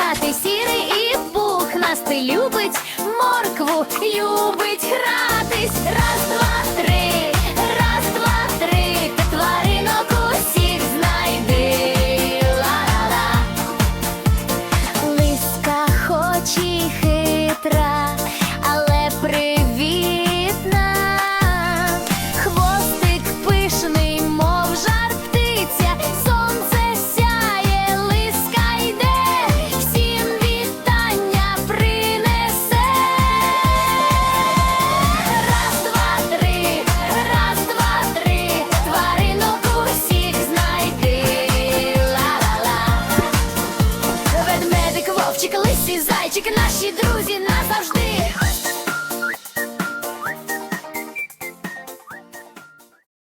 Хати сірий і пухнасти любить моркву, любить гра. Вовчик, лисий, зайчик, наші друзі назавжди.